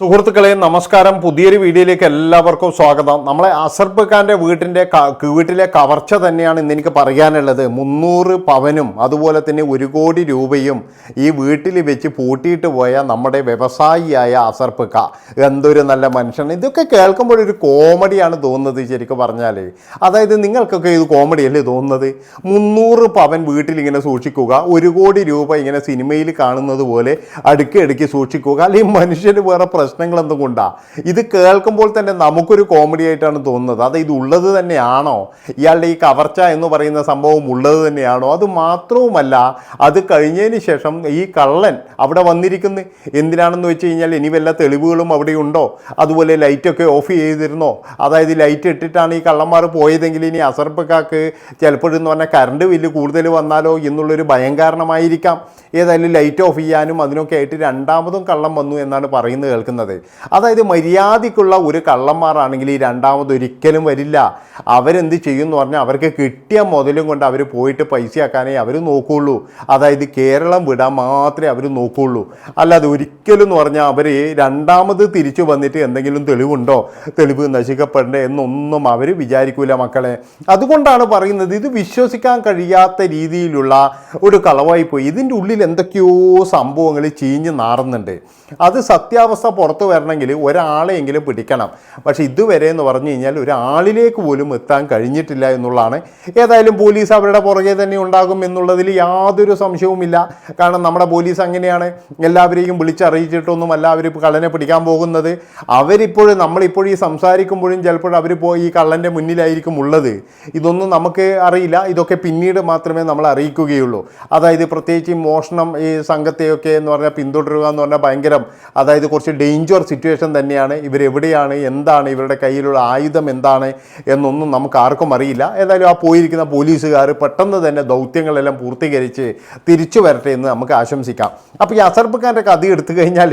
സുഹൃത്തുക്കളെ നമസ്കാരം. പുതിയൊരു വീഡിയോയിലേക്ക് എല്ലാവർക്കും സ്വാഗതം. നമ്മളെ അസർബ് ഖാന്റെ വീട്ടിന്റെ വീട്ടിലെ കവർച്ച തന്നെയാണ് ഇന്ന് എനിക്ക് പറയാനുള്ളത്. മുന്നൂറ് പവനും അതുപോലെ തന്നെ ഒരു കോടി രൂപയും ഈ വീട്ടിൽ വെച്ച് പൂട്ടിയിട്ട് പോയ നമ്മുടെ വ്യവസായിയായ അസർബ് ഖാ. എന്തൊരു നല്ല മനുഷ്യൻ. ഇതൊക്കെ കേൾക്കുമ്പോൾ ഒരു കോമഡിയാണ് തോന്നുന്നത് ശരിക്കും പറഞ്ഞാൽ അതായത് നിങ്ങൾക്കൊക്കെ ഇത് കോമഡിയല്ലേ തോന്നുന്നത്? മുന്നൂറ് പവൻ വീട്ടിൽ ഇങ്ങനെ സൂക്ഷിക്കുക ഒരു കോടി രൂപ ഇങ്ങനെ സിനിമയിൽ കാണുന്നത് പോലെ അടുക്കി അടുക്കി സൂക്ഷിക്കുക അല്ലെങ്കിൽ മനുഷ്യന് വേറെ പ്രശ്നങ്ങൾ എന്തുകൊണ്ടാണ് ഇത് കേൾക്കുമ്പോൾ തന്നെ നമുക്കൊരു കോമഡി ആയിട്ടാണ് തോന്നുന്നത്. അത് ഇത് ഉള്ളത് തന്നെയാണോ? ഇയാളുടെ ഈ കവർച്ച എന്ന് പറയുന്ന സംഭവം ഉള്ളത് തന്നെയാണോ? അത് മാത്രവുമല്ല അത് കഴിഞ്ഞതിന് ശേഷം ഈ കള്ളൻ അവിടെ വന്നിരിക്കുന്നു. എന്തിനാണെന്ന് വെച്ച് കഴിഞ്ഞാൽ ഇനി വല്ല തെളിവുകളും അവിടെ ഉണ്ടോ? അതുപോലെ ലൈറ്റൊക്കെ ഓഫ് ചെയ്തിരുന്നോ? അതായത് ലൈറ്റ് ഇട്ടിട്ടാണ് ഈ കള്ളന്മാർ പോയതെങ്കിൽ ഇനി അസർപ്പക്കാർക്ക് ചിലപ്പോഴെന്ന് പറഞ്ഞാൽ കറണ്ട് ബില്ല് കൂടുതൽ വന്നാലോ എന്നുള്ളൊരു ഭയം കാരണമായിരിക്കാം. ഏതായാലും ലൈറ്റ് ഓഫ് ചെയ്യാനും അതിനൊക്കെ ആയിട്ട് രണ്ടാമതും കള്ളം വന്നു എന്നാണ് പറയുന്നത് കേൾക്കുന്നത്. അതായത് മര്യാദയ്ക്കുള്ള ഒരു കള്ളന്മാരാണെങ്കിൽ ഈ രണ്ടാമത് ഒരിക്കലും വരില്ല. അവരെന്ത് ചെയ്യും എന്ന് പറഞ്ഞാൽ അവർക്ക് കിട്ടിയ മുതലും കൊണ്ട് അവർ പോയിട്ട് പൈസയാക്കാനേ അവർ നോക്കുകയുള്ളൂ അതായത് കേരളം വിടാൻ മാത്രമേ അവർ നോക്കുകയുള്ളൂ അല്ലാതെ ഒരിക്കലും എന്ന് പറഞ്ഞാൽ അവർ രണ്ടാമത് തിരിച്ചു വന്നിട്ട് എന്തെങ്കിലും തെളിവുണ്ടോ? തെളിവ് നശിക്കപ്പെടേണ്ടേ എന്നൊന്നും അവർ വിചാരിക്കൂല മക്കളെ. അതുകൊണ്ടാണ് പറയുന്നത് ഇത് വിശ്വസിക്കാൻ കഴിയാത്ത രീതിയിലുള്ള ഒരു കളവായി പോയി ഇതിന്റെ ഉള്ളിൽ എന്തൊക്കെയോ സംഭവങ്ങൾ ചീഞ്ഞ് നാറുന്നുണ്ട്. അത് സത്യാവസ്ഥ പുറത്തു വരണമെങ്കിൽ ഒരാളെയെങ്കിലും പിടിക്കണം. പക്ഷെ ഇതുവരെ എന്ന് പറഞ്ഞു കഴിഞ്ഞാൽ ഒരാളിലേക്ക് പോലും എത്താൻ കഴിഞ്ഞിട്ടില്ല എന്നുള്ളതാണ്. ഏതായാലും പോലീസ് അവരുടെ പുറകെ തന്നെ ഉണ്ടാകും എന്നുള്ളതിൽ യാതൊരു സംശയവുമില്ല. കാരണം നമ്മുടെ പോലീസ് അങ്ങനെയാണ്. എല്ലാവരെയും വിളിച്ചറിയിച്ചിട്ടൊന്നുമല്ല അവർ കള്ളനെ പിടിക്കാൻ പോകുന്നത്. അവരിപ്പോഴും നമ്മളിപ്പോഴും ഈ സംസാരിക്കുമ്പോഴും ചിലപ്പോൾ അവർ പോയി ഈ കള്ളന്റെ മുന്നിലായിരിക്കും ഉള്ളത്. ഇതൊന്നും നമുക്ക് അറിയില്ല. ഇതൊക്കെ പിന്നീട് മാത്രമേ നമ്മൾ അറിയിക്കുകയുള്ളൂ. അതായത് പ്രത്യേകിച്ച് മോഷണം ഈ സംഘത്തെയൊക്കെ എന്ന് പറഞ്ഞാൽ പിന്തുടരുക എന്ന് പറഞ്ഞാൽ ഭയങ്കരം. അതായത് കുറച്ച് ഡേഞ്ചർ സിറ്റുവേഷൻ തന്നെയാണ്. ഇവരെവിടെയാണ്? എന്താണ്? ഇവരുടെ കയ്യിലുള്ള ആയുധം എന്താണ്? എന്നൊന്നും നമുക്ക് ആർക്കും അറിയില്ല. ഏതായാലും ആ പോയിരിക്കുന്ന പോലീസുകാർ പെട്ടെന്ന് തന്നെ ദൗത്യങ്ങളെല്ലാം പൂർത്തീകരിച്ച് തിരിച്ചു വരട്ടെ എന്ന് നമുക്ക് ആശംസിക്കാം. അപ്പോൾ ഈ അസർബ് ഖാന്റെ കഥ എടുത്തു കഴിഞ്ഞാൽ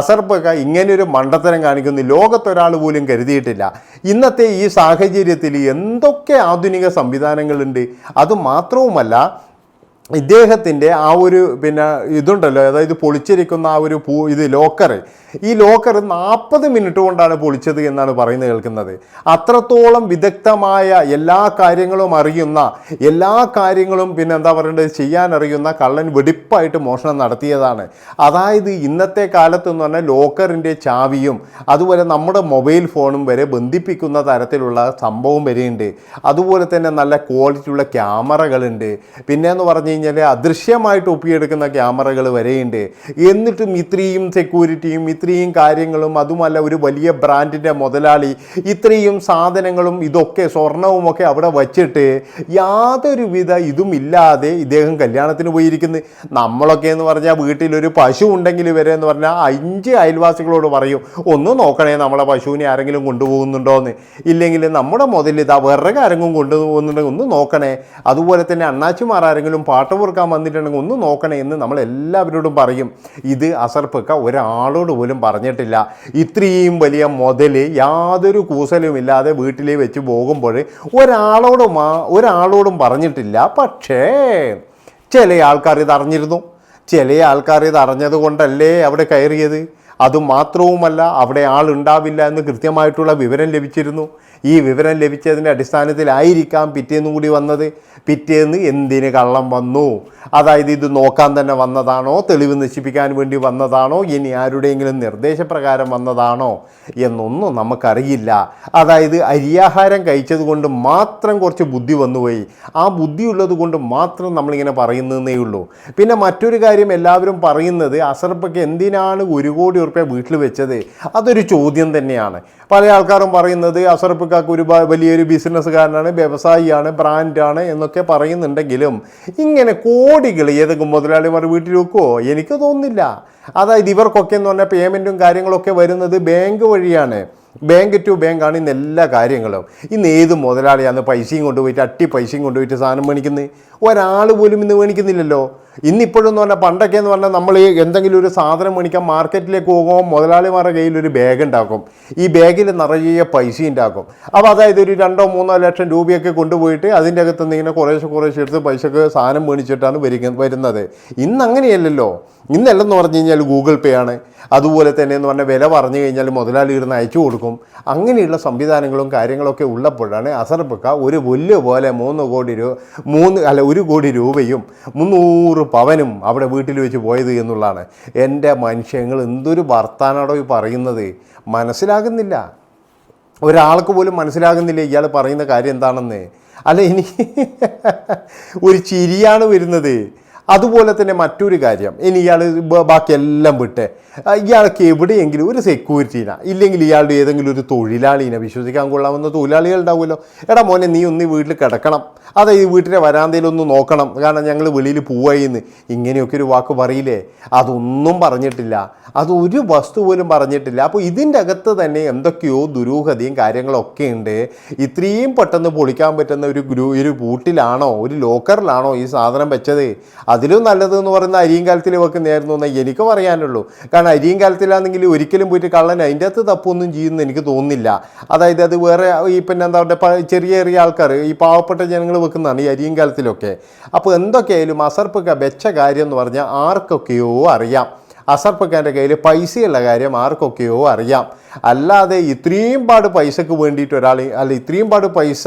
അസർബ് ഖാൻ ഇങ്ങനെയൊരു മണ്ടത്തരം കാണിക്കുന്നു. ലോകത്തൊരാൾ പോലും കരുതിയിട്ടില്ല. ഇന്നത്തെ ഈ സാഹചര്യത്തിൽ എന്തൊക്കെ ആധുനിക സംവിധാനങ്ങളുണ്ട്? അത് മാത്രവുമല്ല ഇദ്ദേഹത്തിന്റെ ആ ഒരു പിന്നെ ഇതുണ്ടല്ലോ അതായത് പൊളിച്ചിരിക്കുന്ന ആ ഒരു പൂ ഇത് ലോക്കർ. ഈ ലോക്കർ നാൽപ്പത് മിനിറ്റ് കൊണ്ടാണ് പൊളിച്ചത് എന്നാണ് പറയുന്നത് കേൾക്കുന്നത്. അത്രത്തോളം വിദഗ്ധമായ എല്ലാ കാര്യങ്ങളും അറിയുന്ന എല്ലാ കാര്യങ്ങളും പിന്നെ എന്താ പറയേണ്ടത് ചെയ്യാൻ അറിയുന്ന കള്ളൻ വെടിപ്പായിട്ട് മോഷണം നടത്തിയതാണ്. അതായത് ഇന്നത്തെ കാലത്ത് എന്ന് പറഞ്ഞാൽ ലോക്കറിന്റെ ചാവിയും അതുപോലെ നമ്മുടെ മൊബൈൽ ഫോണും വരെ ബന്ധിപ്പിക്കുന്ന തരത്തിലുള്ള സംഭവം വരെയുണ്ട്. അതുപോലെ തന്നെ നല്ല ക്വാളിറ്റിയുള്ള ക്യാമറകളുണ്ട്. പിന്നെ എന്ന് പറഞ്ഞു കഴിഞ്ഞാൽ അദൃശ്യമായിട്ട് ഒപ്പിയെടുക്കുന്ന ക്യാമറകൾ വരെയുണ്ട്. എന്നിട്ടും ഇത്രയും സെക്യൂരിറ്റിയും ഇത്രയും കാര്യങ്ങളും അതുമല്ല ഒരു വലിയ ബ്രാൻഡിന്റെ മുതലാളി ഇത്രയും സാധനങ്ങളും ഇതൊക്കെ സ്വർണവും ഒക്കെ അവിടെ വച്ചിട്ട് യാതൊരുവിധ ഇതും ഇല്ലാതെ ഇദ്ദേഹം കല്യാണത്തിന് പോയിരിക്കുന്നു. നമ്മളൊക്കെ എന്ന് പറഞ്ഞാൽ വീട്ടിലൊരു പശു ഉണ്ടെങ്കിൽ വരെ എന്ന് പറഞ്ഞാൽ അഞ്ച് അയൽവാസികളോട് പറയും ഒന്ന് നോക്കണേ നമ്മളെ പശുവിനെ ആരെങ്കിലും കൊണ്ടുപോകുന്നുണ്ടോ എന്ന് ഇല്ലെങ്കിൽ നമ്മുടെ മുതൽ ഇതാ വേറെ ആരെങ്കിലും കൊണ്ടുപോകുന്നുണ്ടെങ്കിൽ ഒന്ന് നോക്കണേ. അതുപോലെ തന്നെ അണ്ണാച്ചിമാർ ആരെങ്കിലും പൊറുക്കാൻ വന്നിട്ടുണ്ടെങ്കിൽ ഒന്ന് നോക്കണേ എന്ന് നമ്മൾ എല്ലാവരോടും പറയും. ഇത് അസർപ്പക്ക ഒരാളോട് പോലും പറഞ്ഞിട്ടില്ല. ഇത്രയും വലിയ മുതൽ യാതൊരു കൂസലും ഇല്ലാതെ വീട്ടിൽ വെച്ച് പോകുമ്പോൾ ഒരാളോടും ഒരാളോടും പറഞ്ഞിട്ടില്ല. പക്ഷേ ചില ആൾക്കാർ ഇത് അറിഞ്ഞിരുന്നു. ചില ആൾക്കാർ ഇത് അറിഞ്ഞത് കൊണ്ടല്ലേ അവിടെ കയറിയത്? അതുമാത്രവുമല്ല അവിടെ ആളുണ്ടാവില്ല എന്ന് കൃത്യമായിട്ടുള്ള വിവരം ലഭിച്ചിരുന്നു. ഈ വിവരം ലഭിച്ചതിന്റെ അടിസ്ഥാനത്തിലായിരിക്കാം പിറ്റേന്ന് കൂടി വന്നത്. പിറ്റേന്ന് എന്തിന് കള്ളം വന്നു? അതായത് ഇത് നോക്കാൻ തന്നെ വന്നതാണോ? തെളിവ് നശിപ്പിക്കാൻ വേണ്ടി വന്നതാണോ? ഇനി ആരുടെയെങ്കിലും നിർദ്ദേശപ്രകാരം വന്നതാണോ? എന്നൊന്നും നമുക്കറിയില്ല. അതായത് അരിയാഹാരം കഴിച്ചത് കൊണ്ട് മാത്രം കുറച്ച് ബുദ്ധി വന്നുപോയി. ആ ബുദ്ധിയുള്ളത് കൊണ്ട് മാത്രം നമ്മളിങ്ങനെ പറയുന്നതേ ഉള്ളൂ. പിന്നെ മറ്റൊരു കാര്യം എല്ലാവരും പറയുന്നത് അസർപ്പയ്ക്ക് എന്തിനാണ് ഒരു കോടി ഉറുപ്പ്യ വീട്ടിൽ വെച്ചത്. അതൊരു ചോദ്യം തന്നെയാണ്. പല ആൾക്കാരും പറയുന്നത് അസർപ്പക്കാക്ക് ഒരു വലിയൊരു ബിസിനസ്സുകാരനാണ് വ്യവസായിയാണ് ബ്രാൻഡാണ് എന്നൊക്കെ പറയുന്നുണ്ടെങ്കിലും ഇങ്ങനെ കോടികൾ ഏതെങ്കിലും മുതലാളിമാർ വീട്ടിൽ വെക്കുമോ എനിക്ക് തോന്നുന്നില്ല. അതായത് ഇവർക്കൊക്കെ എന്ന് പറഞ്ഞാൽ പേയ്മെന്റും കാര്യങ്ങളൊക്കെ വരുന്നത് ബാങ്ക് വഴിയാണ്. ബാങ്ക് ടു ബാങ്ക് ആണ് ഇന്ന് എല്ലാ കാര്യങ്ങളും. ഇന്ന് ഏത് മുതലാളിയാണ് പൈസയും കൊണ്ടുപോയിട്ട് അട്ടി പൈസയും കൊണ്ടുപോയിട്ട് സാധനം മേടിക്കുന്നത്? ഒരാൾ പോലും ഇന്ന് മേടിക്കുന്നില്ലല്ലോ. ഇന്നിപ്പോഴെന്ന് പറഞ്ഞാൽ പണ്ടൊക്കെ എന്ന് പറഞ്ഞാൽ നമ്മൾ എന്തെങ്കിലും ഒരു സാധനം മേടിക്കാൻ മാർക്കറ്റിലേക്ക് പോകുമ്പോൾ മുതലാളിമാരുടെ കയ്യിൽ ഒരു ബാഗ് ഉണ്ടാക്കും. ഈ ബാഗിൽ നിറയെ പൈസ ഉണ്ടാക്കും. അപ്പോൾ അതായത് ഒരു രണ്ടോ മൂന്നോ ലക്ഷം രൂപയൊക്കെ കൊണ്ടുപോയിട്ട് അതിന്റെ അകത്ത് നിന്ന് ഇങ്ങനെ കുറേശ്ശെ കുറേശ്ശെ എടുത്ത് പൈസക്ക് സാധനം മേടിച്ചിട്ടാണ് വരുന്നത്. ഇന്ന് അങ്ങനെയല്ലല്ലോ ഇന്നല്ലെന്ന് പറഞ്ഞു കഴിഞ്ഞാൽ ഗൂഗിൾ പേ ആണ്. അതുപോലെ തന്നെ എന്ന് പറഞ്ഞാൽ വില പറഞ്ഞു കഴിഞ്ഞാൽ മുതലാളി ഇരുന്ന് അയച്ചു കൊടുക്കും. അങ്ങനെയുള്ള സംവിധാനങ്ങളും കാര്യങ്ങളൊക്കെ ഉള്ളപ്പോഴാണ് അസർബക്ക ഒരു പുല്ല് പോലെ മൂന്ന് കോടി രൂപ മൂന്ന് അല്ല ഒരു കോടി രൂപയും മുന്നൂറ് പവനും അവിടെ വീട്ടിൽ വെച്ച് പോയത് എന്നുള്ളതാണ്. എന്റെ മനുഷ്യങ്ങൾ എന്തൊരു വർത്താനാടോ ഈ പറയുന്നത്? മനസ്സിലാകുന്നില്ല. ഒരാൾക്ക് പോലും മനസ്സിലാകുന്നില്ല ഇയാൾ പറയുന്ന കാര്യം എന്താണെന്ന്. അല്ല ഇനി ഒരു ചിരിയാണ് വരുന്നത്. അതുപോലെ തന്നെ മറ്റൊരു കാര്യം ഇനി ഇയാൾ ബാക്കിയെല്ലാം വിട്ട് ഇയാൾക്ക് എവിടെയെങ്കിലും ഒരു സെക്യൂരിറ്റീനാ ഇല്ലെങ്കിൽ ഇയാളുടെ ഏതെങ്കിലും ഒരു തൊഴിലാളീനെ വിശ്വസിക്കാൻ കൊള്ളാവുന്ന തൊഴിലാളികൾ ഉണ്ടാവുമല്ലോ. എടാ മോനെ നീ ഒന്ന് വീട്ടിൽ കിടക്കണം. അതായത് വീട്ടിലെ വരാന്തയിലൊന്ന് നോക്കണം. കാരണം ഞങ്ങൾ വെളിയിൽ പോവായിന്ന്. ഇങ്ങനെയൊക്കെ ഒരു വാക്ക് പറയില്ലേ? അതൊന്നും പറഞ്ഞിട്ടില്ല. അത് ഒരു വസ്തു പോലും പറഞ്ഞിട്ടില്ല. അപ്പോൾ ഇതിന്റെ അകത്ത് തന്നെ എന്തൊക്കെയോ ദുരൂഹതയും കാര്യങ്ങളൊക്കെ ഉണ്ട്. ഇത്രയും പെട്ടെന്ന് പൊളിക്കാൻ പറ്റുന്ന ഒരു ഗ്രൂ ഒരു ബൂട്ടിലാണോ ഒരു ലോക്കറിലാണോ ഈ സാധനം വെച്ചത്? അതിലും നല്ലത് എന്ന് പറയുന്ന അരിയും കാലത്തിൽ വെക്കുന്നതായിരുന്നു എന്നാൽ എനിക്ക് പറയാനുള്ളൂ കാരണം അരിയും കാലത്തിലാണെങ്കിൽ ഒരിക്കലും പോയിട്ട് കള്ളൻ അതിന്റെ അകത്ത് തപ്പൊന്നും ചെയ്യുമെന്ന് എനിക്ക് തോന്നുന്നില്ല. അതായത് അത് വേറെ ഈ പിന്നെ എന്താ പറയുക ചെറിയ ചെറിയ ആൾക്കാർ ഈ പാവപ്പെട്ട ജനങ്ങൾ വെക്കുന്നതാണ് ഈ അരിയും കാലത്തിലൊക്കെ. അപ്പോൾ എന്തൊക്കെയായാലും അസർപ്പൊക്കെ വെച്ച കാര്യം എന്ന് പറഞ്ഞാൽ ആർക്കൊക്കെയോ അറിയാം. അസർപ്പക്കാന്റെ കയ്യിൽ പൈസയുള്ള കാര്യം ആർക്കൊക്കെയോ അറിയാം. അല്ലാതെ ഇത്രയും പാട് പൈസക്ക് വേണ്ടിയിട്ട് ഒരാൾ അല്ല ഇത്രയും പാട് പൈസ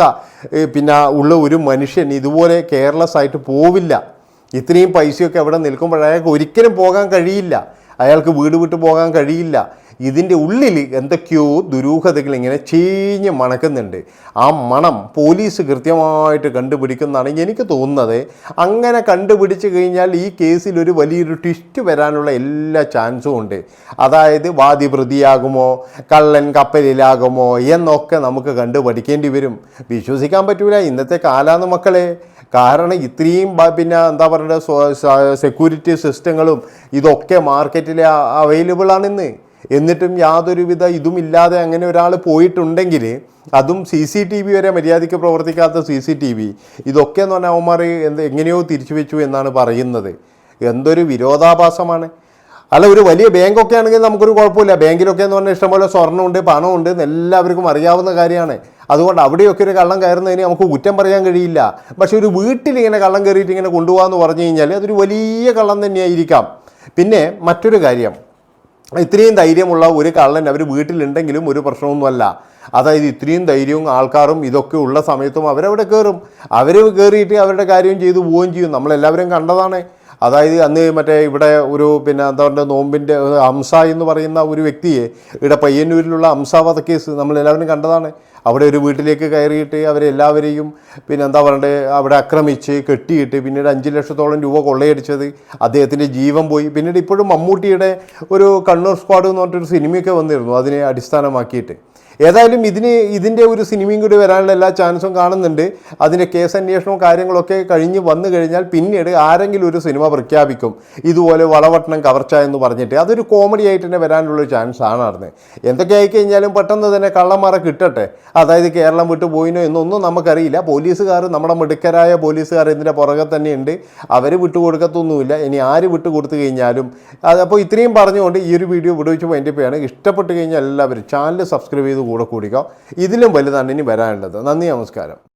പിന്നെ ഉള്ള ഒരു മനുഷ്യൻ ഇതുപോലെ കെയർലെസ് ആയിട്ട് പോവില്ല. ഇത്രയും പൈസയൊക്കെ അവിടെ നിൽക്കുമ്പോൾ അയാൾക്ക് ഒരിക്കലും പോകാൻ കഴിയില്ല. അയാൾക്ക് വീട് വിട്ട് പോകാൻ കഴിയില്ല. ഇതിന്റെ ഉള്ളിൽ എന്തൊക്കെയോ ദുരൂഹതകൾ ഇങ്ങനെ ചീഞ്ഞ് മണക്കുന്നുണ്ട്. ആ മണം പോലീസ് കൃത്യമായിട്ട് കണ്ടുപിടിക്കുന്നതാണ് എനിക്ക് തോന്നുന്നത്. അങ്ങനെ കണ്ടുപിടിച്ച് കഴിഞ്ഞാൽ ഈ കേസിൽ ഒരു വലിയൊരു ട്വിസ്റ്റ് വരാനുള്ള എല്ലാ ചാൻസും ഉണ്ട്. അതായത് വാദി പ്രതിയാകുമോ കള്ളൻ കപ്പലിലാകുമോ എന്നൊക്കെ നമുക്ക് കണ്ടുപഠിക്കേണ്ടി വരും. വിശ്വസിക്കാൻ പറ്റൂല. ഇന്നത്തെ കാലാന്ന് മക്കളെ. കാരണം ഇത്രയും പിന്നെ എന്താ പറയുക സെക്യൂരിറ്റി സിസ്റ്റങ്ങളും ഇതൊക്കെ മാർക്കറ്റിൽ അവൈലബിൾ ആണിന്ന്. എന്നിട്ടും യാതൊരുവിധ ഇതുമില്ലാതെ അങ്ങനെ ഒരാൾ പോയിട്ടുണ്ടെങ്കിൽ അതും സി സി ടി വി വരെ മര്യാദയ്ക്ക് പ്രവർത്തിക്കാത്ത സി സി ടി വി. ഇതൊക്കെ എന്ന് പറഞ്ഞാൽ അവന്മാർ എന്ത് എങ്ങനെയോ തിരിച്ചു വെച്ചു എന്നാണ് പറയുന്നത്. എന്തൊരു വിരോധാഭാസമാണ്. അല്ല ഒരു വലിയ ബാങ്കൊക്കെ ആണെങ്കിൽ നമുക്കൊരു കുഴപ്പമില്ല. ബാങ്കിലൊക്കെ എന്ന് പറഞ്ഞാൽ ഇഷ്ടംപോലെ സ്വർണമുണ്ട് പണമുണ്ട് എല്ലാവർക്കും അറിയാവുന്ന കാര്യമാണ്. അതുകൊണ്ട് അവിടെയൊക്കെ ഒരു കള്ളം കയറുന്നതിന് നമുക്ക് കുറ്റം പറയാൻ കഴിയില്ല. പക്ഷെ ഒരു വീട്ടിൽ ഇങ്ങനെ കള്ളം കയറിയിട്ട് ഇങ്ങനെ കൊണ്ടുപോകാമെന്ന് പറഞ്ഞു കഴിഞ്ഞാൽ അതൊരു വലിയ കള്ളം തന്നെയായിരിക്കാം. പിന്നെ മറ്റൊരു കാര്യം. ഇത്രയും ധൈര്യമുള്ള ഒരു കള്ളൻ അവർ വീട്ടിലുണ്ടെങ്കിലും ഒരു പ്രശ്നമൊന്നുമല്ല. അതായത് ഇത്രയും ധൈര്യവും ആൾക്കാരും ഇതൊക്കെ ഉള്ള സമയത്തും അവരവിടെ കയറും. അവർ കയറിയിട്ട് അവരുടെ കാര്യം ചെയ്തു പോവുകയും ചെയ്യും. നമ്മളെല്ലാവരും കണ്ടതാണ്. അതായത് അന്ന് മറ്റേ ഇവിടെ ഒരു പിന്നെ എന്താ പറയുക നോമ്പിന്റെ ഹംസ എന്ന് പറയുന്ന ഒരു വ്യക്തിയെ ഇവിടെ പയ്യന്നൂരിലുള്ള ഹംസ വധക്കേസ് നമ്മളെല്ലാവരും കണ്ടതാണ്. അവിടെ ഒരു വീട്ടിലേക്ക് കയറിയിട്ട് അവരെല്ലാവരെയും പിന്നെ എന്താ പറയണ്ടേ അവിടെ ആക്രമിച്ച് കെട്ടിയിട്ട് പിന്നീട് അഞ്ച് ലക്ഷത്തോളം രൂപ കൊള്ളയടിച്ചത് അദ്ദേഹത്തിന്റെ ജീവൻ പോയി. പിന്നീട് ഇപ്പോഴും മമ്മൂട്ടിയുടെ ഒരു കണ്ണൂർ സ്ക്വാഡ് എന്ന് പറഞ്ഞിട്ടൊരു സിനിമയൊക്കെ വന്നിരുന്നു അതിനെ അടിസ്ഥാനമാക്കിയിട്ട്. ഏതായാലും ഇതിന് ഇതിന്റെ ഒരു സിനിമയും കൂടി വരാനുള്ള എല്ലാ ചാൻസും കാണുന്നുണ്ട്. അതിന്റെ കേസ് അന്വേഷണവും കാര്യങ്ങളൊക്കെ കഴിഞ്ഞ് വന്നു കഴിഞ്ഞാൽ പിന്നീട് ആരെങ്കിലും ഒരു സിനിമ പ്രഖ്യാപിക്കും. ഇതുപോലെ വളവട്ടണം കവർച്ച എന്ന് പറഞ്ഞിട്ട്. അതൊരു കോമഡി ആയിട്ട് തന്നെ വരാനുള്ള ചാൻസ് ആണ് നടന്നത് എന്തൊക്കെ ആയിക്കഴിഞ്ഞാലും പെട്ടെന്ന് തന്നെ കള്ളന്മാരെ കിട്ടട്ടെ. അതായത് കേരളം വിട്ടു പോയിനോ എന്നൊന്നും നമുക്കറിയില്ല. പോലീസുകാർ നമ്മുടെ മിടുക്കരായ പോലീസുകാർ ഇതിന്റെ പുറകെ തന്നെയുണ്ട്. അവർ വിട്ടുകൊടുക്കത്തൊന്നുമില്ല ഇനി ആര് വിട്ടുകൊടുത്തു കഴിഞ്ഞാലും. അപ്പോൾ ഇത്രയും പറഞ്ഞുകൊണ്ട് ഈ ഒരു വീഡിയോ വിടുവിച്ച് ചെയ്യാണ് ഇഷ്ടപ്പെട്ട് കഴിഞ്ഞാൽ എല്ലാവരും ചാനൽ സബ്സ്ക്രൈബ് ചെയ്ത് കൂടെ കൂടിക്കോ. ഇതിലും വലുതാണ് ഇനി വരാനുള്ളത്. നന്ദി നമസ്കാരം.